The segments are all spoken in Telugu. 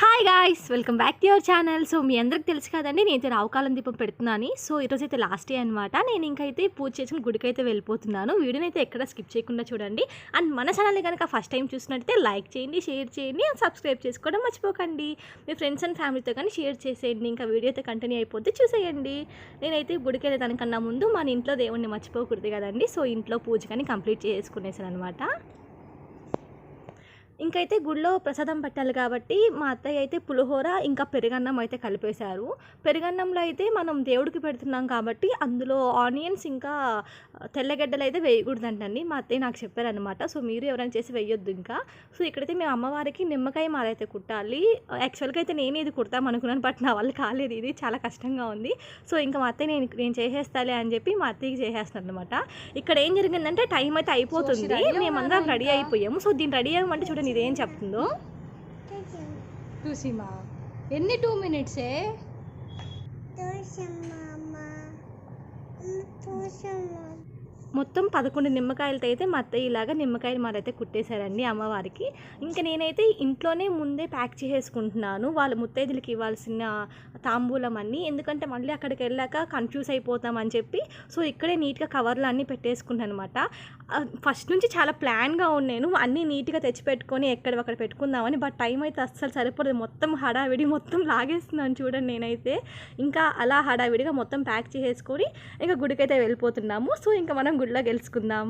Hi guys welcome back to your channel so మీ అందరికి తెలుసు కదండి నేనైతే రావుకాలం దీపం పెడుతున్నాను. సో ఈరోజు అయితే లాస్ట్ డే అనమాట నేను ఇంకైతే పూజ చేసిన గుడికి అయితే వెళ్ళిపోతున్నాను. వీడియోని అయితే ఎక్కడ స్కిప్ చేయకుండా చూడండి. అండ్ మన ఛానల్ని కనుక ఫస్ట్ టైం చూసినట్టయితే లైక్ చేయండి షేర్ చేయండి అండ్ సబ్స్క్రైబ్ చేసుకోవడం మర్చిపోకండి. మీ ఫ్రెండ్స్ అండ్ ఫ్యామిలీతో కానీ షేర్ చేసేయండి. ఇంకా వీడియో అయితే కంటిన్యూ అయిపోతే చూసేయండి. నేనైతే గుడికి వెళ్ళేదానికన్నా ముందు మన ఇంట్లో దేవుణ్ణి మర్చిపోకూడదు కదండి. సో ఇంట్లో పూజ కానీ కంప్లీట్ చేసుకునేసాను అనమాట ఇంకైతే గుడిలో ప్రసాదం పెట్టాలి కాబట్టి మా అత్తయ్య అయితే పులిహోర ఇంకా పెరుగన్నం అయితే కలిపేశారు. పెరుగన్నంలో అయితే మనం దేవుడికి పెడుతున్నాం కాబట్టి అందులో ఆనియన్స్ ఇంకా తెల్లగడ్డలు అయితే వేయకూడదంటండి. మా అత్తయ్య నాకు చెప్పారనమాట సో మీరు ఎవరైనా చేసి వేయొద్దు ఇంకా. సో ఇక్కడైతే మేము అమ్మవారికి నిమ్మకాయ మాల అయితే కుట్టాలి. యాక్చువల్గా అయితే నేను ఇది కుడతాం అనుకున్నాను బట్ నా వల్ల కాలేదు. ఇది చాలా కష్టంగా ఉంది. సో ఇంకా మా అత్తయ్య నేను నేను చేసేస్తాలే అని చెప్పి మా అత్తయ్యకి చేసేస్తాను అనమాట ఇక్కడ ఏం జరిగిందంటే టైం అయితే అయిపోతుంది. మేమందరం రెడీ అయిపోయాము. సో దీన్ని రెడీ అయ్యమంటే చూడండి ఇదేం చెప్తుందో? చూసిమా ఎన్ని టూ మినిట్సే? మొత్తం పదకొండు నిమ్మకాయలతో అయితే మా అత్తయ్య ఇలాగా నిమ్మకాయలు మారైతే కుట్టేశారండి అమ్మవారికి. ఇంకా నేనైతే ఇంట్లోనే ముందే ప్యాక్ చేసేసుకుంటున్నాను. వాళ్ళ ముత్తైదులకి ఇవ్వాల్సిన తాంబూలం అన్నీ. ఎందుకంటే మళ్ళీ అక్కడికి వెళ్ళాక కన్ఫ్యూజ్ అయిపోతామని చెప్పి సో ఇక్కడే నీట్గా కవర్లు అన్నీ పెట్టేసుకుంటాను అనమాట ఫస్ట్ నుంచి చాలా ప్లాన్గా ఉన్నాను. అన్నీ నీట్గా తెచ్చిపెట్టుకొని ఎక్కడ అక్కడ పెట్టుకుందామని బట్ టైం అయితే అస్సలు సరిపోదు మొత్తం హడావిడి మొత్తం లాగేస్తున్నాను చూడండి నేనైతే. ఇంకా అలా హడావిడిగా మొత్తం ప్యాక్ చేసేసుకొని ఇంకా గుడికైతే వెళ్ళిపోతున్నాము. సో ఇంకా మనం గుడిలో గెలుచుకుందాం.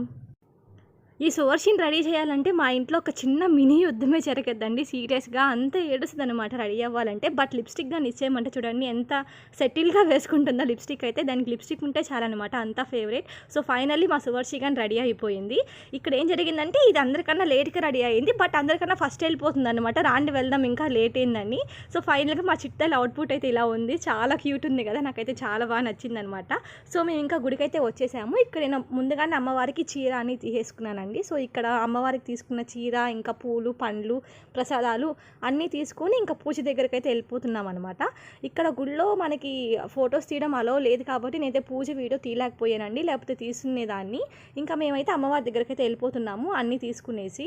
ఈ సువర్షిని రెడీ చేయాలంటే మా ఇంట్లో ఒక చిన్న మినీ యుద్ధమే జరగద్దండి. సీరియస్గా అంత ఏడుస్తుంది అనమాట రెడీ అవ్వాలంటే. బట్ లిప్స్టిక్ కానీ ఇచ్చేయమంటే చూడండి ఎంత సెటిల్గా వేసుకుంటుందో లిప్స్టిక్ అయితే దానికి లిప్స్టిక్ ఉంటే చాలన్నమాట అంత ఫేవరెట్. సో ఫైనల్లీ మా సువర్షి కానీ రెడీ అయిపోయింది. ఇక్కడ ఏం జరిగిందంటే ఇది అందరికన్నా లేట్గా రెడీ అయింది. బట్ అందరికన్నా ఫస్ట్ వెళ్ళిపోతుంది అనమాట రాండి వెళ్దాం ఇంకా లేట్ అయిందని. సో ఫైనల్గా మా చిట్టాల అవుట్పుట్ అయితే ఇలా ఉంది. చాలా క్యూట్ ఉంది కదా నాకైతే చాలా బాగా నచ్చింది అనమాట సో మేము ఇంకా గుడికైతే వచ్చేసాము. ఇక్కడ నేను ముందుగానే అమ్మవారికి చీర అని తీసేసుకున్నాను అండి. సో ఇక్కడ అమ్మవారికి తీసుకున్న చీర ఇంకా పూలు పండ్లు ప్రసాదాలు అన్నీ తీసుకొని ఇంకా పూజ దగ్గరికి అయితే వెళ్ళిపోతున్నాం అనమాట ఇక్కడ గుళ్ళో మనకి ఫొటోస్ తీయడం అలో లేదు కాబట్టి నేనైతే పూజ వీడియో తీయలేకపోయానండి. లేకపోతే తీసుకునేదాన్ని ఇంకా మేమైతే అమ్మవారి దగ్గరికి అయితే వెళ్ళిపోతున్నాము అన్నీ తీసుకునేసి.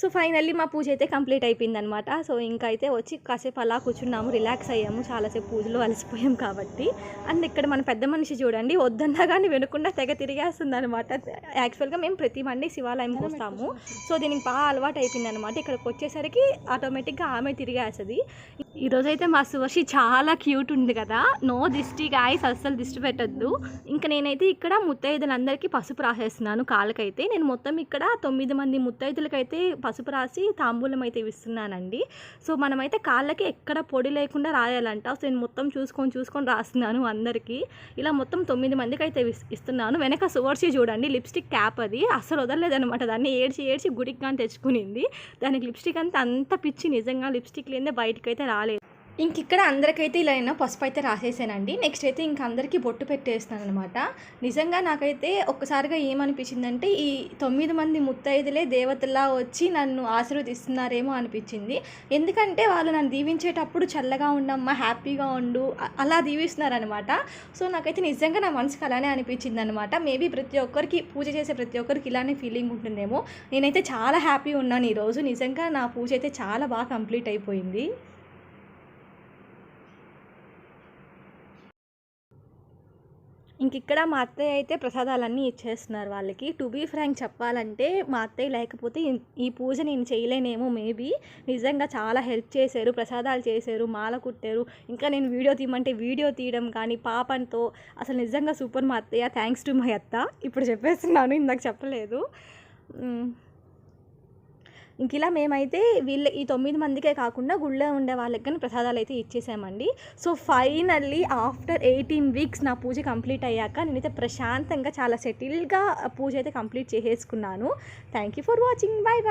సో ఫైనల్లీ మా పూజ అయితే కంప్లీట్ అయిపోయింది అనమాట సో ఇంకా అయితే వచ్చి కాసేపు అలా కూర్చున్నాము రిలాక్స్ అయ్యాము. చాలాసేపు పూజలో అలసిపోయాం కాబట్టి. అండ్ ఇక్కడ మన పెద్ద మనిషి చూడండి వద్దన్నా కానీ వినకుండా తెగ తిరిగేస్తుంది అనమాట యాక్చువల్గా మేము ప్రతి మండే శివాలయంకి వస్తాము సో దీనికి బాగా అలవాటు అయిపోయింది అనమాట ఇక్కడికి వచ్చేసరికి ఆటోమేటిక్గా ఆమె తిరిగేస్తుంది. ఈరోజు అయితే మా సువర్షి చాలా క్యూట్ ఉంది కదా. నో దిష్టి గాయస్ అస్సలు దిష్టి పెట్టద్దు. ఇంకా నేనైతే ఇక్కడ ముత్తైదులందరికీ పసుపు రాసేస్తున్నాను కాళ్ళకైతే. నేను మొత్తం ఇక్కడ తొమ్మిది మంది ముత్తైదులకైతే పసుపు రాసి తాంబూలం అయితే ఇస్తున్నానండి. సో మనమైతే కాళ్ళకి ఎక్కడ పొడి లేకుండా రాయాలంట. సో నేను మొత్తం చూసుకొని చూసుకొని రాస్తున్నాను అందరికీ. ఇలా మొత్తం తొమ్మిది మందికి అయితే ఇస్తున్నాను. వెనక సువర్షి చూడండి లిప్స్టిక్ క్యాప్ అది. అస్సలు వదలలేదనమాట దాన్ని. ఏడ్చి ఏడ్చి గుడికి కానీ తెచ్చుకునింది. దానికి లిప్స్టిక్ అంతా అంత పిచ్చి నిజంగా లిప్స్టిక్ లేదే బయటకైతే అయితే రాలేదు. ఇంక ఇక్కడ అందరికైతే ఇలా అయినా పసుపు అయితే రాసేసానండి. నెక్స్ట్ అయితే ఇంక అందరికీ బొట్టు పెట్టేస్తాను అనమాట నిజంగా నాకైతే ఒక్కసారిగా ఏమనిపించిందంటే ఈ తొమ్మిది మంది ముత్తైదులే దేవతలా వచ్చి నన్ను ఆశీర్వదిస్తున్నారేమో అనిపించింది. ఎందుకంటే వాళ్ళు నన్ను దీవించేటప్పుడు చల్లగా ఉండమ్మా హ్యాపీగా ఉండు అలా దీవిస్తున్నారనమాట సో నాకైతే నిజంగా నా మనసుకి అలానే అనిపించింది అనమాట మేబీ ప్రతి ఒక్కరికి పూజ చేసే ప్రతి ఒక్కరికి ఇలానే ఫీలింగ్ ఉంటుందేమో. నేనైతే చాలా హ్యాపీ ఉన్నాను ఈరోజు. నిజంగా నా పూజ అయితే చాలా బాగా కంప్లీట్ అయిపోయింది. ఇంక ఇక్కడ మా అత్తయ్య అయితే ప్రసాదాలన్నీ ఇచ్చేస్తున్నారు వాళ్ళకి. టు బీ ఫ్రాంక్ చెప్పాలంటే మా అత్తయ్య లేకపోతే ఈ పూజ నేను చేయలేనేమో మేబీ. నిజంగా చాలా హెల్ప్ చేశారు ప్రసాదాలు చేశారు మాల కుట్టారు. ఇంకా నేను వీడియో తీయమంటే వీడియో తీయడం కానీ పాపంతో అసలు నిజంగా సూపర్ మా అత్తయ్య. థ్యాంక్స్ టు మై అత్త. ఇప్పుడు చెప్పేస్తున్నాను ఇందాక చెప్పలేదు. ఇంక ఇలా మేమైతే వీళ్ళ ఈ తొమ్మిది మందికే కాకుండా గుళ్ళో ఉండే వాళ్ళకి కానీ ప్రసాదాలు అయితే ఇచ్చేసామండి. So finally after eighteen weeks నా పూజ కంప్లీట్ అయ్యాక నేనైతే ప్రశాంతంగా చాలా సెటిల్గా పూజ అయితే కంప్లీట్ చేసేసుకున్నాను. Thank you for watching. Bye bye